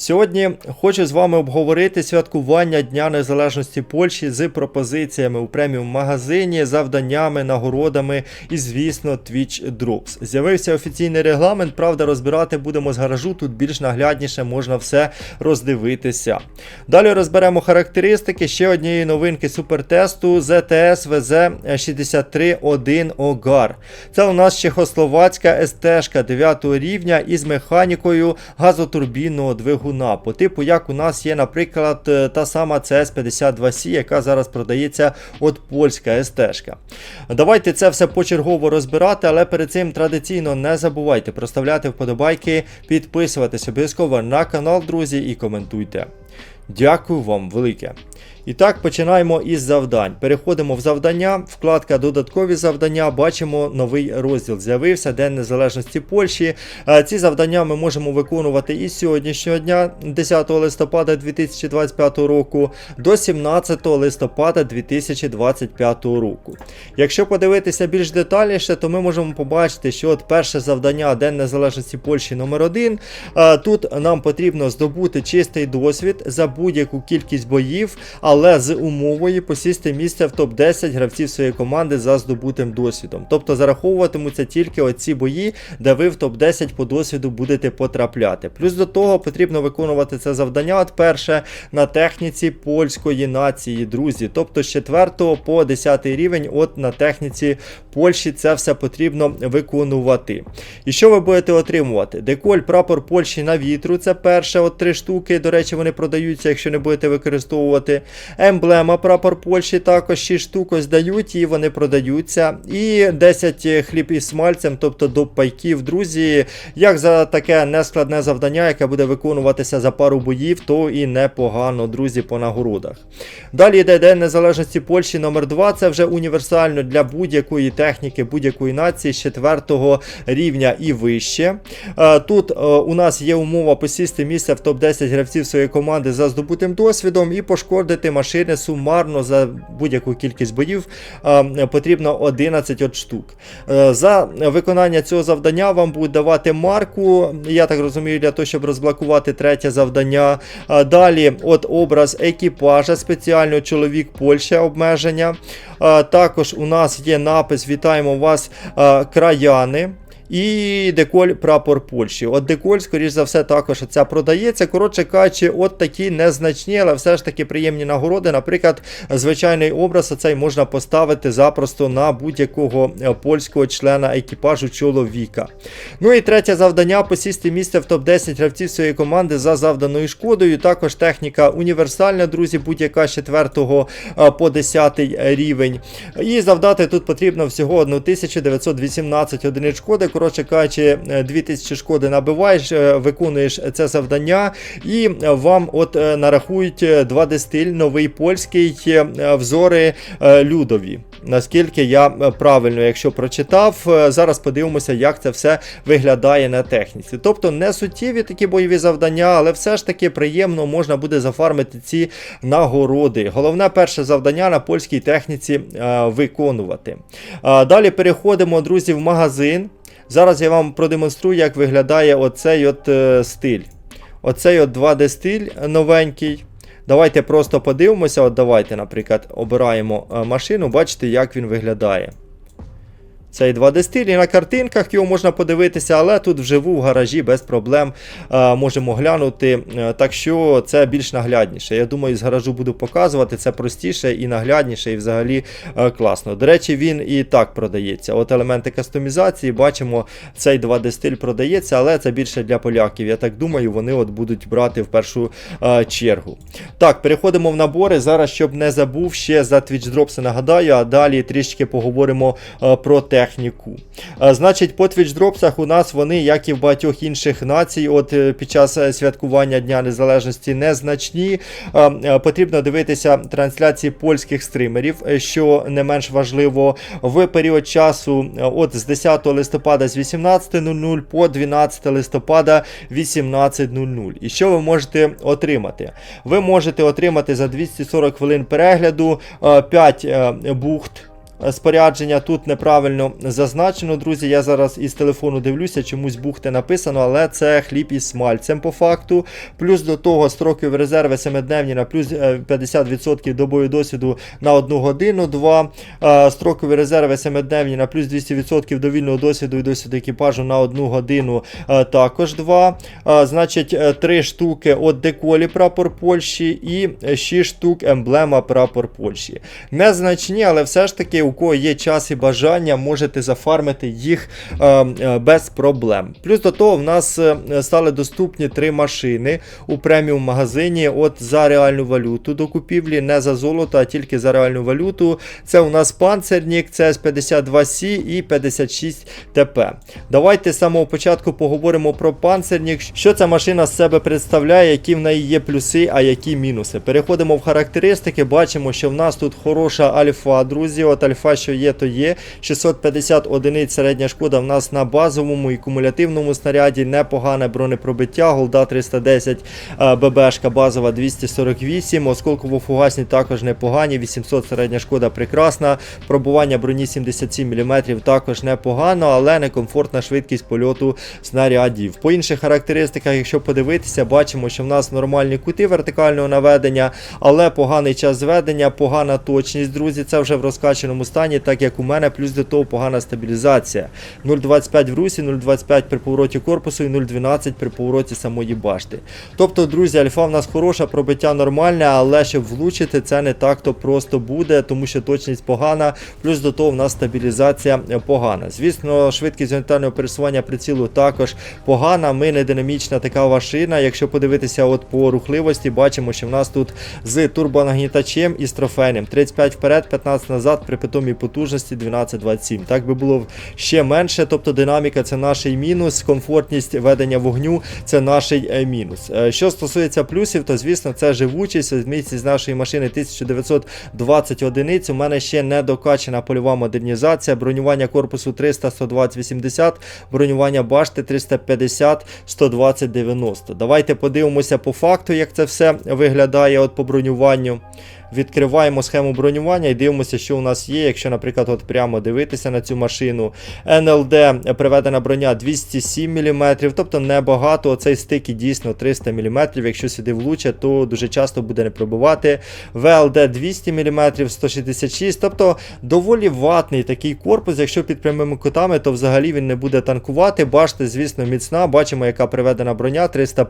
Сьогодні хочу з вами обговорити святкування Дня Незалежності Польщі з пропозиціями у преміум магазині, завданнями, нагородами і, звісно, Twitch Drops. З'явився офіційний регламент, правда, розбирати будемо з гаражу, тут більш наглядніше можна все роздивитися. Далі розберемо характеристики ще однієї новинки супертесту ZTS VZ631 OGAR. Це у нас чехословацька СТ 9 рівня із механікою газотурбінного двигуна. По типу, як у нас є, наприклад, е, та сама CS52C, яка зараз продається от польська СТ. Давайте це все почергово розбирати, але перед цим традиційно не забувайте проставляти вподобайки, підписуватись обов'язково на канал, друзі, і коментуйте. Дякую вам велике. І так, починаємо із завдань. Переходимо в завдання, вкладка Додаткові завдання. Бачимо новий розділ. З'явився День Незалежності Польщі. Е, Ці завдання ми можемо виконувати із сьогоднішнього дня, 10 листопада 2025 року, до 17 листопада 2025 року. Якщо подивитися більш детальніше, то ми можемо побачити, що от перше завдання День Незалежності Польщі номер 1 Тут нам потрібно здобути чистий досвід за будь-яку кількість боїв, але з умовою посісти місце в топ-10 гравців своєї команди за здобутим досвідом. Тобто зараховуватимуться тільки оці бої, де ви в топ-10 по досвіду будете потрапляти. Плюс до того потрібно виконувати це завдання от перше на техніці польської нації, друзі. Тобто з 4 по 10 рівень, от на техніці Польщі це все потрібно виконувати. І що ви будете отримувати? Деколь, прапор Польщі на вітру, це перше, от три штуки. До речі, вони продаються, якщо не будете використовувати. Емблема прапор Польщі також 6 штук ось дають і вони продаються. І 10 хліб із смальцем, тобто до пайків, друзі. Як за таке нескладне завдання, яке буде виконуватися за пару боїв, то і непогано, друзі, по нагородах. Далі йде День Незалежності Польщі номер 2 Це вже універсально для будь-якої техніки, будь-якої нації з 4 рівня і вище. Е, Тут е, у нас є умова посісти місце в топ-10 гравців своєї команди за здобутим досвідом і пошкодити машини сумарно за будь-яку кількість боїв потрібно 11 от штук. Е, За виконання цього завдання вам будуть давати марку, я так розумію, для того, щоб розблокувати третє завдання. Далі, от образ екіпажа, спеціально чоловік Польща обмеження. Також у нас є напис Вітаємо вас, краяни. І деколь прапор Польщі. От деколь, скоріш за все, також ця продається. Коротше кажучи, от такі незначні, але все ж таки приємні нагороди. Наприклад, звичайний образ оцей можна поставити запросто на будь-якого е, польського члена екіпажу чоловіка. Ну і третє завдання посісти місце в топ-10 гравців своєї команди за завданою шкодою. Також техніка універсальна, друзі, будь-яка з 4 е, по 10 рівень. І завдати тут потрібно всього 1918 одиниць шкоди. Коротше кажучи, е, 2000 шкоди набиваєш, е, виконуєш це завдання, і е, вам от е, нарахують 2D стиль, новий польський е, взори е, людові. Наскільки я е, правильно, якщо прочитав, Е, зараз подивимося, як це все виглядає на техніці. Тобто не суттєві такі бойові завдання, але все ж таки приємно можна буде зафармити ці нагороди. Головне перше завдання на польській техніці е, виконувати. Е, Далі переходимо, друзі, в магазин. Зараз я вам продемонструю, як виглядає оцей от е, стиль. Оцей от 2D стиль новенький. Давайте просто подивимося. От давайте, наприклад, обираємо е, машину, бачите, як він виглядає. Цей 2D стиль і на картинках його можна подивитися, але тут вживу в гаражі без проблем е, можемо глянути. Е, так що це більш наглядніше. Я думаю, з гаражу буду показувати, це простіше і наглядніше, і взагалі е, класно. До речі, він і так продається. От елементи кастомізації, бачимо, цей 2D стиль продається, але це більше для поляків. Я так думаю, вони от будуть брати в першу чергу. Так, переходимо в набори. Зараз, щоб не забув, ще за Twitch Drops нагадаю, а далі трішки поговоримо про техніку. Значить, по Dropsах у нас вони, як і в багатьох інших націй, от е, під час е, святкування Дня Незалежності незначні. Е, Потрібно дивитися трансляції польських стримерів, що не менш важливо, в період часу от з 10 листопада з 18.00 по 12 листопада 18.00. І що ви можете отримати? Ви можете отримати за 240 хвилин перегляду 5 бухт спорядження тут неправильно зазначено, друзі. Я зараз із телефону дивлюся, чомусь бухти написано, але це хліб із смальцем по факту. Плюс до того строки в резерви 7-дневні на плюс е, 50% до бою досвіду на 1 годину. 2 е, строкові резерви 7-дневні на плюс 200% до вільного досвіду і досвіду екіпажу на 1 годину. е, Також 2. Значить, 3 штуки от деколі прапор Польщі і 6 штук емблема прапор Польщі. Незначні, але все ж таки, у кого є час і бажання, можете зафармити їх е, е, без проблем. Плюс до того, в нас е, стали доступні три машини у преміум магазині. От за реальну валюту до купівлі, не за золото, а тільки за реальну валюту. Це у нас панцернік, CS52C і 56 ТП. Давайте з самого початку поговоримо про панцернік. Що ця машина з себе представляє, які в неї є плюси, а які мінуси. Переходимо в характеристики. Бачимо, що в нас тут хороша альфа, друзі. От альфа, що є, то є. 650 одиниць середня шкода в нас на базовому і кумулятивному снаряді. Непогане бронепробиття. Голда 310, е, ББшка базова 248. Осколково-фугасні також непогані. 800 середня шкода прекрасна. Пробування броні 77 мм також непогано, але некомфортна швидкість польоту снарядів. По інших характеристиках, якщо подивитися, бачимо, що в нас нормальні кути вертикального наведення, але поганий час зведення, погана точність, друзі. Це вже в розкачаному стані, так як у мене, плюс до того погана стабілізація. 0,25 в русі, 0,25 при повороті корпусу і 0,12 при повороті самої башти. Тобто, друзі, альфа в нас хороша, пробиття нормальне, але щоб влучити, це не так-то просто буде, тому що точність погана, плюс до того в нас стабілізація погана. Звісно, швидкість горизонтального пересування прицілу також погана. Ми не динамічна така машина. Якщо подивитися от по рухливості, бачимо, що в нас тут з турбонагнітачем і з трофейним. 35 вперед, 15 назад, при питомій потужності 12-27. Так би було ще менше, тобто динаміка це наш мінус, комфортність ведення вогню це наш мінус. Е, Що стосується плюсів, то звісно це живучість. Місяць з нашої машини 1920 одиниць. У мене ще не докачана польова модернізація, бронювання корпусу 300, 120, 80, бронювання башти 350, 120, 90. Давайте подивимося по факту, як це все виглядає от по бронюванню. Відкриваємо схему бронювання і дивимося, що у нас є. Якщо, наприклад, от прямо дивитися на цю машину. НЛД приведена броня 207 мм, тобто небагато. Оцей стик і дійсно 300 мм. Якщо сюди влучать, то дуже часто буде не пробувати. ВЛД 200 мм, 166, тобто доволі ватний такий корпус. Якщо під прямими кутами, то взагалі він не буде танкувати. Башта, звісно, міцна. Бачимо, яка приведена броня 300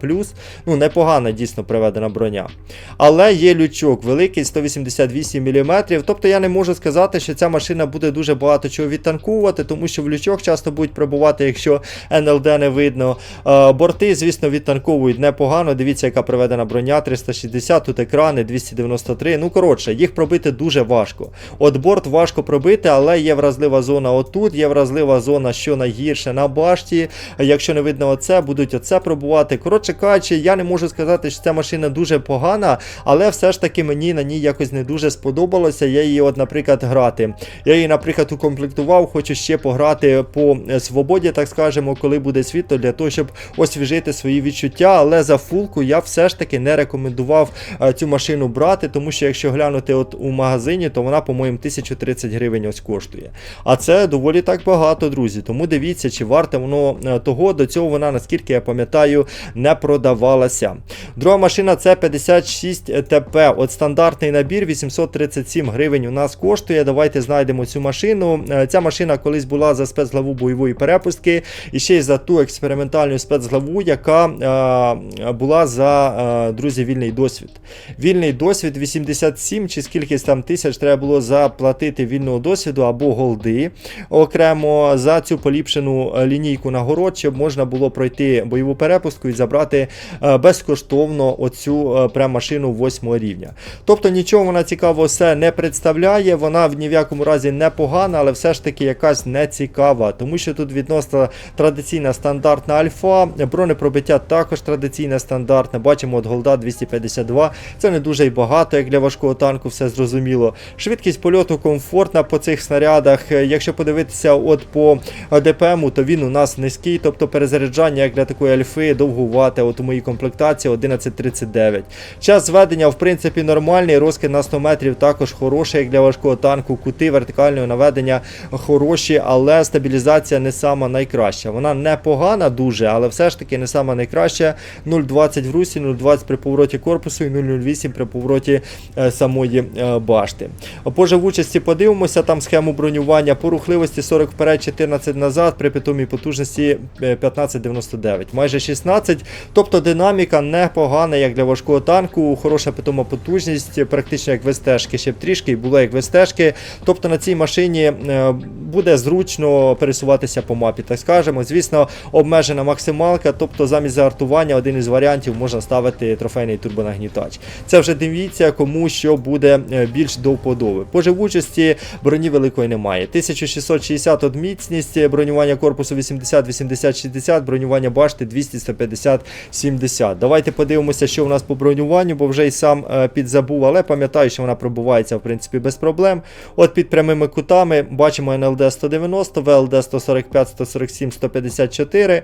Ну, непогана дійсно приведена броня. Але є лючок великий. 188 мм. Тобто я не можу сказати, що ця машина буде дуже багато чого відтанкувати, тому що в лючок часто будуть пробувати, якщо НЛД не видно. Е, борти, звісно, відтанковують непогано. Дивіться, яка проведена броня 360, тут екрани 293. Ну, коротше, їх пробити дуже важко. От борт важко пробити, але є вразлива зона отут, є вразлива зона, що найгірше на башті. Якщо не видно оце, будуть оце пробувати. Коротше кажучи, я не можу сказати, що ця машина дуже погана, але все ж таки мені на ній якось не дуже сподобалося. Я її, от, наприклад, грати. Я її, наприклад, укомплектував, хочу ще пограти по е, свободі, так скажемо, коли буде світло, для того, щоб освіжити свої відчуття. Але за фулку я все ж таки не рекомендував е, цю машину брати, тому що якщо глянути от у магазині, то вона, по-моєму, 1030 гривень ось коштує. А це доволі так багато, друзі. Тому дивіться, чи варте воно е, того. До цього вона, наскільки я пам'ятаю, не продавалася. Друга машина це 56 ТП. От стандартний набір 837 гривень у нас коштує. Давайте знайдемо цю машину. Е, Ця машина колись була за спецглаву бойової перепустки, і ще й за ту експериментальну спецглаву, яка е, була за е, друзі, вільний досвід. Вільний досвід 87 чи скільки там тисяч треба було заплатити вільного досвіду або голди окремо за цю поліпшену е, лінійку нагород, щоб можна було пройти бойову перепустку і забрати е, безкоштовно оцю прям машину 8 рівня. Тобто нічого вона цікавого все не представляє, вона в ні в якому разі не погана, але все ж таки якась не цікава, тому що тут відносно традиційна стандартна альфа, бронепробиття також традиційне стандартне. Бачимо, от голда 252. Це не дуже й багато, як для важкого танку, все зрозуміло. Швидкість польоту комфортна по цих снарядах. Якщо подивитися от по ДПМу, то він у нас низький, тобто перезаряджання, як для такої альфи, довгувате. От у моїй комплектації 11.39. Час зведення, в принципі, нормальний. Розкид на 100 метрів також хороший, як для важкого танку. Кути вертикального наведення хороші, але стабілізація не сама найкраща. Вона непогана дуже, але все ж таки не сама найкраща. 0,20 в русі, 0,20 при повороті корпусу і 0,08 при повороті е, самої е, башти. По живучості подивимося, там схему бронювання, по рухливості 40 вперед, 14 назад, при питомій потужності е, 15,99, майже 16. Тобто динаміка непогана, як для важкого танку, хороша питома потужність, практично як вестежки, ще б трішки і було як вестежки. Тобто на цій машині е, буде зручно пересуватися по мапі, так скажемо. Звісно, обмежена максималка, тобто замість загартування один із варіантів можна ставити трофейний турбонагнітач. Це вже дивіться, кому що буде е, більш до вподоби. По живучості броні великої немає. 1660 от міцність, бронювання корпусу 80, 80, 60, бронювання башти 200, 150, 70. Давайте подивимося, що у нас по бронюванню, бо вже й сам е, підзабув, але пам'ятаю, що вона пробувається в принципі без проблем. От під прямими кутами бачимо НЛД 190, ВЛД 145, 147, 154,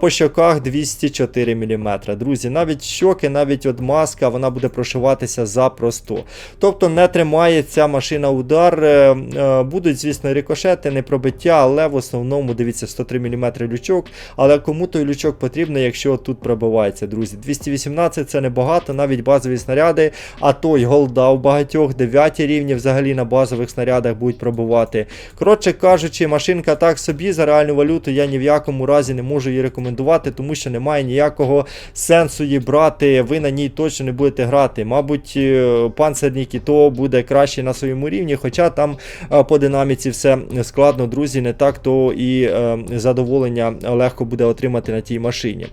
по щоках 204 мм. Друзі, навіть щоки, навіть от маска, вона буде прошиватися запросто. Тобто не тримає ця машина удар. е, е, Будуть, звісно, рикошети, не пробиття, але в основному дивіться 103 мм лючок. Але кому той лючок потрібно, якщо тут пробивається, друзі. 218 це небагато, навіть базові снаряди, а той голда у багатьох 9 рівні взагалі на базових снарядах будуть пробувати. Коротше кажучи, машинка так собі за реальну валюту я ні в якому разі не можу її рекомендувати, тому що немає ніякого сенсу її брати. Ви на ній точно не будете грати. Мабуть, е, панцерний кіто буде краще на своєму рівні, хоча там е, по динаміці все складно, друзі, не так, то і е, задоволення легко буде отримати на тій машині.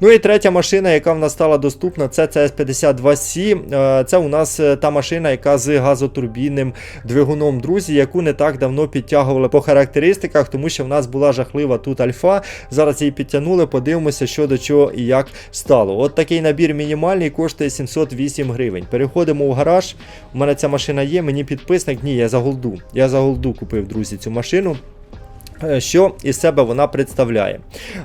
Ну і третя машина, яка в нас стала доступна, це CS52C. Е, Це у нас е, та машина, яка з газотурбінним двигуном, друзі, яку не так давно підтягували по характеристиках, тому що в нас була жахлива тут альфа. Зараз її підтягнули, подивимося, що до чого і як стало. От такий набір мінімальний коштує 708 гривень. Переходимо в гараж. У мене ця машина є, мені підписник. Ні, я за голду. Я за голду купив, друзі, цю машину. Е, Що із себе вона представляє.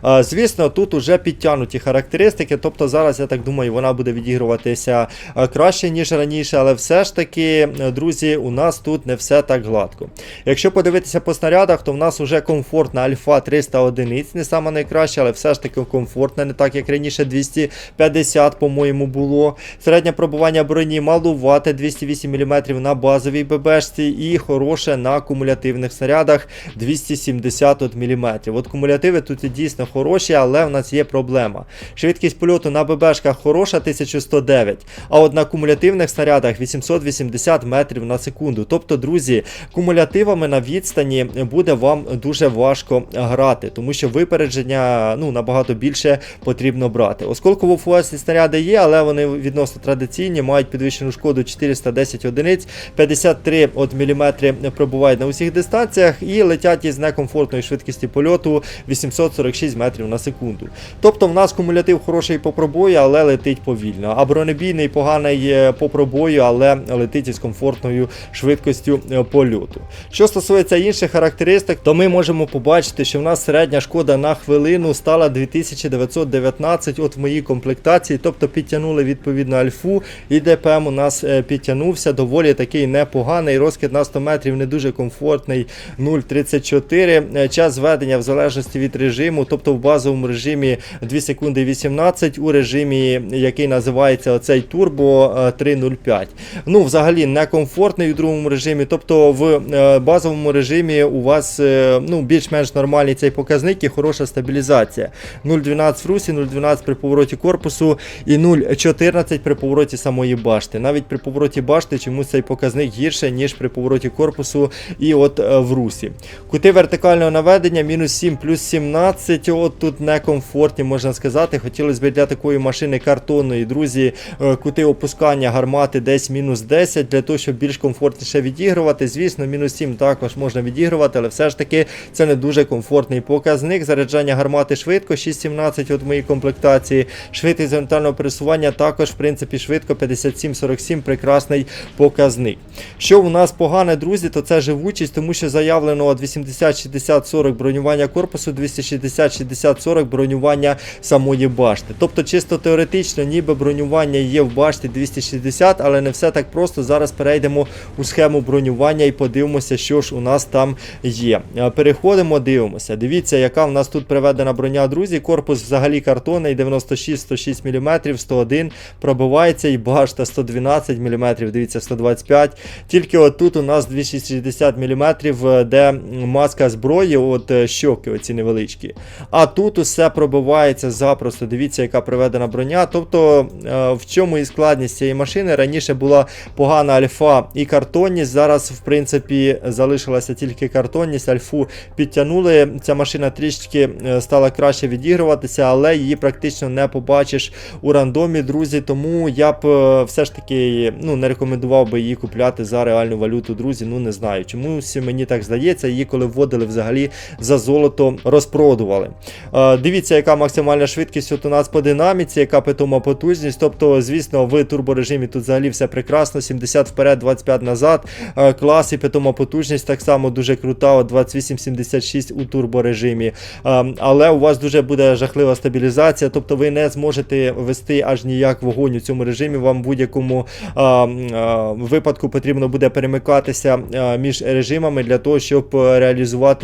Е, Звісно, тут уже підтягнуті характеристики, тобто зараз, я так думаю, вона буде відігруватися е, краще, ніж раніше, але все ж таки, друзі, у нас тут не все так гладко. Якщо подивитися по снарядах, то в нас вже комфортна альфа 300 одиниць, не саме найкраще, але все ж таки комфортна, не так як раніше 250, по-моєму, було. Середнє пробування броні малувате 208 мм на базовій ББшці і хороше на кумулятивних снарядах 270 от мм. От кумулятиви тут дійсно хороші, але в нас є проблема. Швидкість польоту на ББшках хороша 1109, а от на кумулятивних снарядах 880 метрів на секунду. Тобто, друзі, кумулятивами на відстані буде вам дуже важко грати, тому що випередження ну, набагато більше потрібно брати. Осколково фуасні снаряди є, але вони відносно традиційні, мають підвищену шкоду 410 одиниць, 53 от міліметри пробувають на усіх дистанціях і летять із некомфортної швидкості польоту 846 метрів на секунду. Тобто в нас кумулятив хороший по пробою, але летить повільно. А бронебійний поганий по пробою, але летить із комфортною швидкістю е, польоту. Що стосується інших характеристик, то ми можемо побачити, що в нас середня шкода на хвилину стала 2919 от в моїй комплектації, тобто підтягнули відповідно альфу, і ДПМ у нас е, підтягнувся доволі такий непоганий. Розкид на 100 метрів не дуже комфортний 0,34. Е, Час зведення в залежності від режиму, тобто в базовому режимі 2 секунди 18, у режимі, який називається оцей турбо е, 3.05. Ну, взагалі некомфортний у другому режимі, тобто в е, базовому режимі у вас е, ну, більш-менш нормальний цей показник і хороша стабілізація. 0,12 в русі, 0,12 при повороті корпусу і 0,14 при повороті самої башти. Навіть при повороті башти чомусь цей показник гірше, ніж при повороті корпусу і от е, в русі. Кути вертикального наведення мінус 7 плюс 17. От тут некомфортні, можна сказати. Хотілося б для такої машини картонної, друзі, е, кути опускання гармати десь мінус 10, для того, щоб більш комфортніше відігрувати. Звісно, мінус 7 також можна відігрувати, але все ж таки це не дуже комфортний показник. Заряджання гармати швидко, 6,17 от в моїй комплектації. Швидкість горизонтального пересування також, в принципі, швидко 57-47, прекрасний показник. Що у нас погане, друзі, то це живучість, тому що заявлено от 80-60 60-40 бронювання корпусу, 260-60-40 бронювання самої башти. Тобто, чисто теоретично, ніби бронювання є в башті 260, але не все так просто. Зараз перейдемо у схему бронювання і подивимося, що ж у нас там є. Е, Переходимо, дивимося. Дивіться, яка в нас тут приведена броня, друзі. Корпус взагалі картонний, 96-106 мм, 101 пробивається і башта 112 мм, дивіться, 125. Тільки от тут у нас 260 мм, де маска зброї, от е, щоки оці невеличкі. А тут усе пробивається запросто. Дивіться, яка приведена броня. Тобто, е, в чому і складність цієї машини. Раніше була погана альфа і картонність. Зараз, в принципі, залишилася тільки картонність. Альфу підтягнули. Ця машина трішки е, стала краще відігруватися, але її практично не побачиш у рандомі, друзі. Тому я б все ж таки ну, не рекомендував би її купляти за реальну валюту, друзі. Ну не знаю. Чомусь мені так здається, її коли вводили взагалі за золото розпродували. Е, Дивіться, яка максимальна швидкість у нас по динаміці, яка питома потужність. Тобто, звісно, в турборежимі тут взагалі все прекрасно. 70 вперед, 25 назад. Е, Клас і питома потужність так само дуже крута. От 2876 у турборежимі. Е, Але у вас дуже буде жахлива стабілізація, тобто ви не зможете вести аж ніяк вогонь у цьому режимі. Вам в будь-якому випадку потрібно буде перемикатися між режимами для того, щоб е,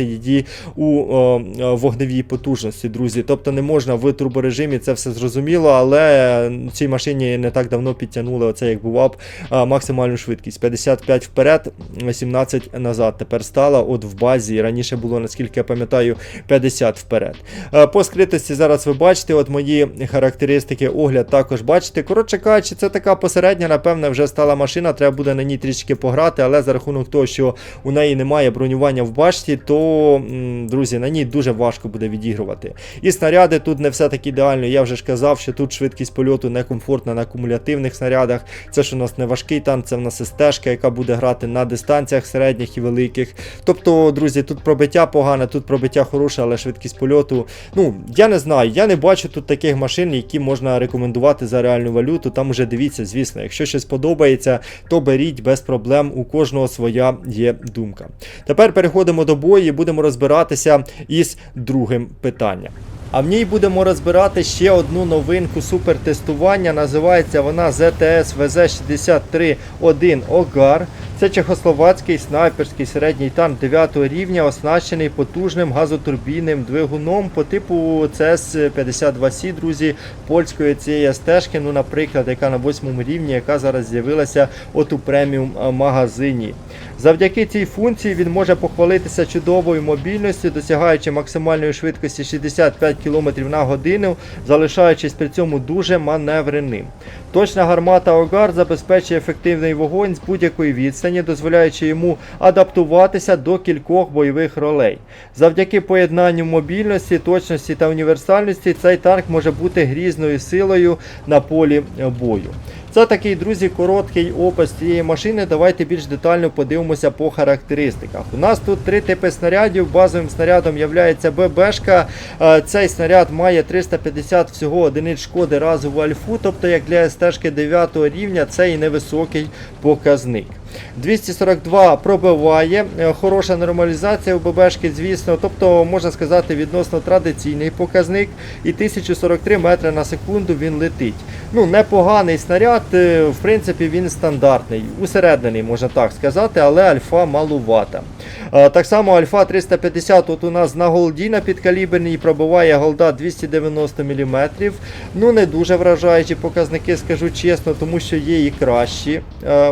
реалізувати її у е, вогневій потужності, друзі. Тобто не можна в турборежимі, це все зрозуміло, але цій машині не так давно підтягнули оце, як бував, е, максимальну швидкість. 55 вперед, 17 назад. Тепер стала от в базі. Раніше було, наскільки я пам'ятаю, 50 вперед. Е, По скритості зараз ви бачите, от мої характеристики, огляд також бачите. Коротше кажучи, це така посередня, напевне, вже стала машина. Треба буде на ній трішки пограти, але за рахунок того, що у неї немає бронювання в башті, то, друзі, на ній дуже важко буде відігрувати. І снаряди тут не все так ідеально. Я вже ж казав, що тут швидкість польоту некомфортна на кумулятивних снарядах. Це ж у нас не важкий танк, це в нас стежка, яка буде грати на дистанціях середніх і великих. Тобто, друзі, тут пробиття погане, тут пробиття хороше, але швидкість польоту. Ну, я не знаю, я не бачу тут таких машин, які можна рекомендувати за реальну валюту. Там уже дивіться, звісно, якщо щось подобається, то беріть без проблем. У кожного своя є думка. Тепер переходимо до бою і будемо розбиратися із другим питанням. А в ній будемо розбирати ще одну новинку супертестування. Називається вона ZTS VZ631 Огар. Це чехословацький снайперський середній танк 9 рівня, оснащений потужним газотурбійним двигуном по типу CS52C, друзі, польської цієї стежки, ну, наприклад, яка на 8 рівні, яка зараз з'явилася от у преміум магазині. Завдяки цій функції він може похвалитися чудовою мобільністю, досягаючи максимальної швидкості 65 км на годину, залишаючись при цьому дуже маневреним. Точна гармата Огар забезпечує ефективний вогонь з будь-якої відстані, дозволяючи йому адаптуватися до кількох бойових ролей. Завдяки поєднанню мобільності, точності та універсальності цей танк може бути грізною силою на полі бою. Це такий, друзі, короткий опис цієї машини. Давайте більш детально подивимося по характеристиках. У нас тут три типи снарядів. Базовим снарядом є ББшка. Е, Цей снаряд має 350 всього одиниць шкоди разу в альфу, тобто як для СТ 9 рівня це і невисокий показник. 242 пробиває, е, хороша нормалізація у ББшки, звісно, тобто можна сказати відносно традиційний показник. І 1043 метри на секунду він летить. Ну, непоганий снаряд, е, в принципі, він стандартний, усереднений, можна так сказати, але альфа малувата. Е, Так само Альфа 350 от у нас на голді на підкаліберній пробиває голда 290 мм. Ну не дуже вражаючі показники, скажу чесно, тому що є і кращі.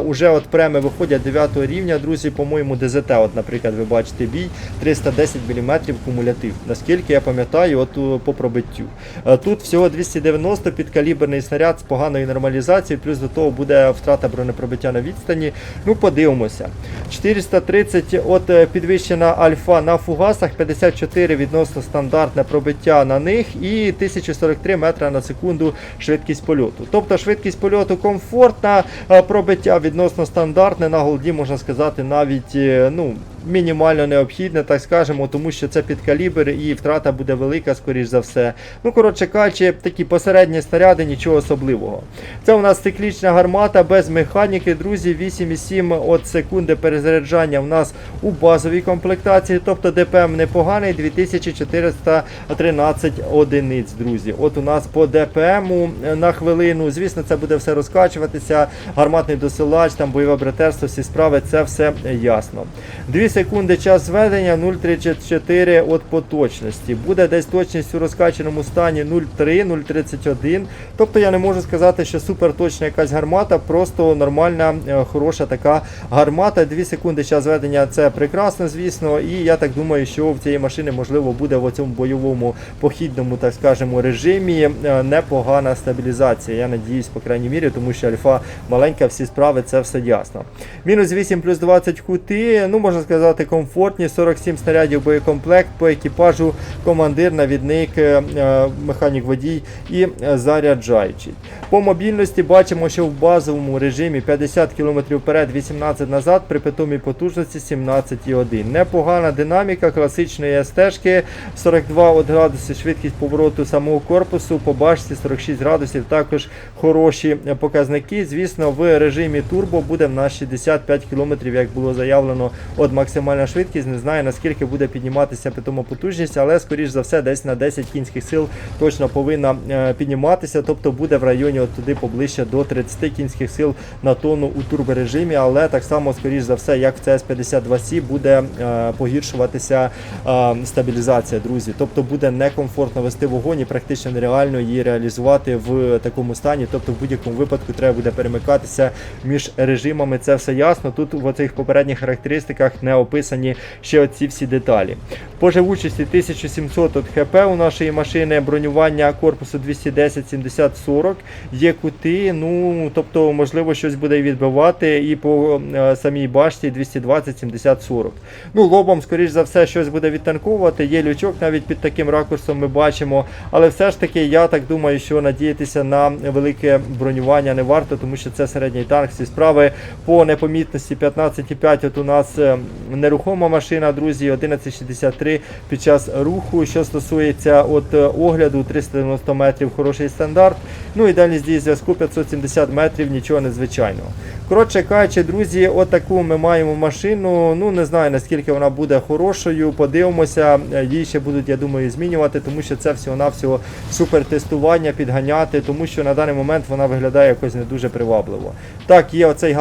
Уже от преми виходять 9 рівня, друзі, по-моєму, ДЗТ, от, наприклад, ви бачите бій 310 мм кумулятив. Наскільки я пам'ятаю, от по пробиттю. Е, Тут всього 290 підкаліберний снаряд з поганою нормалізацією, плюс до того буде втрата бронепробиття на відстані. Ну, подивимося. 430 от е, підвищена альфа на фугасах, 54 відносно стандартне пробиття на них і 1043 метра на секунду швидкість польоту. Тобто швидкість польоту комфортна, пробиття відносно стандартне, на голді можна сказати навіть е, ну, мінімально необхідне, так скажемо, тому що це під калібр і втрата буде велика, скоріш за все. Ну, коротше кажучи, такі посередні снаряди, нічого особливого. Це у нас циклічна гармата без механіки, друзі, 8,7 от секунди перезаряджання у нас у базовій комплектації, тобто ДПМ непоганий, 2413 одиниць, друзі. От у нас по ДПМу на хвилину. Звісно, це буде все розкачуватися. Гарматний досилач, там бойове братерство, всі справи, це все ясно. 2 секунди час зведення, 0,34 от по точності. Буде десь точність у розкаченому стані 0,3, 0,31. Тобто я не можу сказати, що супер точна якась гармата, просто нормальна, е, хороша така гармата. 2 секунди час зведення це прекрасно, звісно. І я так думаю, що в цієї машини можливо буде в цьому бойовому похідному, так скажемо, режимі е, непогана стабілізація. Я надіюсь, по крайній мірі, тому що альфа маленька, всі справи, це все ясно. Мінус 8 плюс 20 кути, ну можна сказати, комфортні, 47 снарядів боєкомплект по екіпажу, командир, навідник, е, е, механік водій і е, заряджаючий. По мобільності бачимо, що в базовому режимі 50 км вперед, 18 назад, при питомій потужності 17,1. Непогана динаміка класичної стежки, 42 градуси швидкість повороту самого корпусу, по башці 46 градусів, також хороші показники. Звісно, в режимі турбо буде в нас 65 км, як було заявлено, от максимальна швидкість. Не знаю наскільки буде підніматися питома потужність, але скоріш за все десь на 10 кінських сил точно повинна е, підніматися, тобто буде в районі от туди поближче до 30 кінських сил на тонну у турборежимі, але так само, скоріш за все, як в CS52C буде е, погіршуватися е, стабілізація, друзі. Тобто буде некомфортно вести вогонь і практично нереально її реалізувати в такому стані. Тобто, в будь-якому випадку треба буде перемикатися між режимами. Це все ясно. Тут в оцих попередніх характеристиках не описані ще оці всі деталі. По живучості 1700 от хп у нашої машини, бронювання корпусу 210 70 40 є кути. Ну тобто, можливо, щось буде відбивати, і по е, самій башті 220 70 40 Ну, лобом, скоріш за все, щось буде відтанковувати. Є лючок навіть під таким ракурсом ми бачимо. Але все ж таки, я так думаю, що надіятися на велике бронювання не варто, тому що це середній танк. Всі справи по непомітності 15,5 от у нас е, нерухома машина, друзі, 11,63 під час руху. Що стосується от е, огляду, 390 метрів хороший стандарт. Ну і далі дії зв'язку 570 метрів, нічого незвичайного. Коротше кажучи, друзі, отаку ми маємо машину. Ну не знаю наскільки вона буде хорошою. Подивимося, Е, її ще будуть, я думаю, змінювати, тому що це всього-навсього супер тестування, підганяти, тому що на даний момент вона виглядає якось не дуже привабливо. Так, є оцей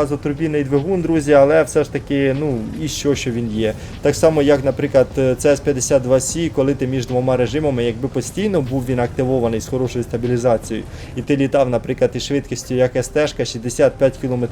газотурбінний двигун, друзі, але все ж таки, ну і що, що він є. Так само, як, наприклад, CS52C, коли ти між двома режимами, якби постійно був він активований з хорошою стабілізацією, і ти літав, наприклад, із швидкістю, як СТ 65 км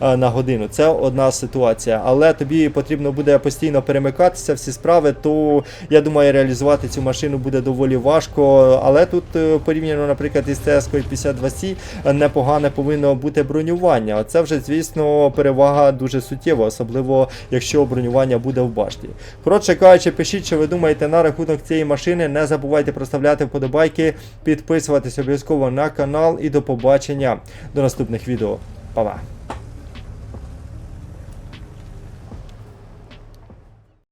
на годину. Це одна ситуація. Але тобі потрібно буде постійно перемикатися всі справи, то я думаю, реалізувати цю машину буде доволі важко. Але тут е, порівняно, наприклад, із CS 52C е, непогане повинно бути бронювання. Це вже, звісно, перевага дуже суттєва, особливо якщо бронювання буде в башті. Коротше кажучи, пишіть, що ви думаєте на рахунок цієї машини. Не забувайте проставляти вподобайки, підписуватись обов'язково на канал і до побачення до наступних відео. Па-па!